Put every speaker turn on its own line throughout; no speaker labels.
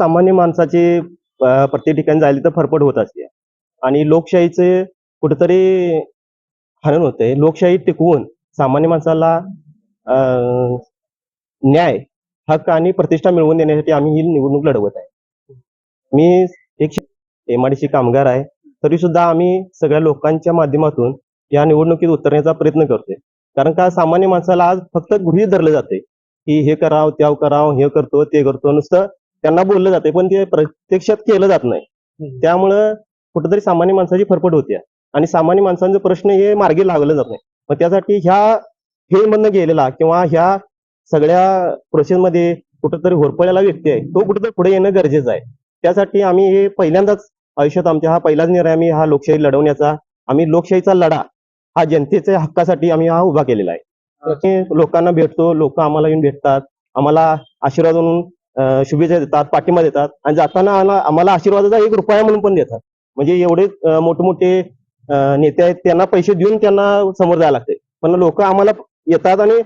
सामान्य माणसाची प्रत्येक ठिकाणी जायला तर फरफट होत असते. आणि लोकशाहीचे कुठेतरी हनन होते. लोकशाही टिकवून सामान्य माणसाला न्याय हक्क आणि प्रतिष्ठा मिळवून देण्यासाठी आम्ही ही निवडणूक लढवत आहे. मी एक एमआडीसी कामगार आहे. तरी सुद्धा आम्ही सगळ्या लोकांच्या माध्यमातून या निवडणुकीत उतरण्याचा प्रयत्न करतोय. कारण का सामान्य माणसाला आज फक्त गृहित धरलं जाते की हे कराव त्या करावं हे करतो ते करतो. नुसतं त्यांना बोललं जाते पण ते प्रत्यक्षात केलं जात नाही. त्यामुळं कुठेतरी सामान्य माणसाची फरफट होते आणि सामान्य माणसांचे प्रश्न हे मार्गी लागलं जात नाही. मग त्यासाठी ह्या हे मधनं गेलेला किंवा ह्या सगळ्या प्रोसेसमध्ये कुठेतरी होरपळलेला व्यक्ती आहे तो कुठेतरी पुढे येणं गरजेचं आहे. त्यासाठी आम्ही हे पहिल्यांदाच आयुष्यात आमच्या हा पहिलाच निर्णय आम्ही हा लोकशाही लढवण्याचा आम्ही लोकशाहीचा लढा हा जनतेच्या हक्कासाठी आम्ही हा उभा केलेला आहे. लोकांना भेटतो लोक आम्हाला येऊन भेटतात आम्हाला आशीर्वाद म्हणून शुभेच्छा देतात पाठिंबा देतात आणि जाताना आम्हाला- आशीर्वादाचा एक रुपया म्हणून पण देतात. म्हणजे एवढे मोठमोठे नेते आहेत त्यांना पैसे देऊन त्यांना समोर जायला लागते पण लोक आम्हाला येतात आणि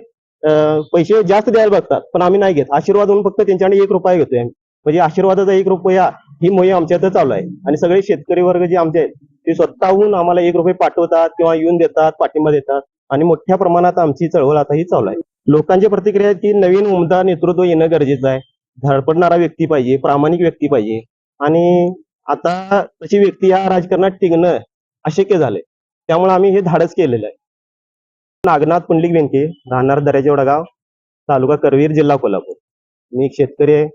पैसे जास्त द्यायला बघतात पण आम्ही नाही घेत. आशीर्वाद म्हणून फक्त त्यांच्याकडे एक रुपया घेतोय आम्ही. म्हणजे आशीर्वादाचा एक रुपया ही मोहीम आमच्या इथं चालू आहे. आणि सगळे शेतकरी वर्ग जे आमचे आहेत ते स्वतःहून आम्हाला एक रुपये पाठवतात किंवा येऊन देतात पाठिंबा देतात आणि मोठ्या प्रमाणात आमची चळवळ आता ही चालू आहे. लोकांची प्रतिक्रिया की नवीन उमदा नेतृत्व येणं गरजेचं आहे. धडपडणारा व्यक्ती पाहिजे प्रामाणिक व्यक्ती पाहिजे. आणि आता तशी व्यक्ती या राजकारणात टिकणं अशक्य झालंय. त्यामुळे आम्ही हे धाडस केलेलं आहे. नागनाथ पुंडलिक व्यंके राहणार दर्याचे गाव तालुका करवीर जिल्हा कोल्हापूर. मी एक शेतकरी आहे.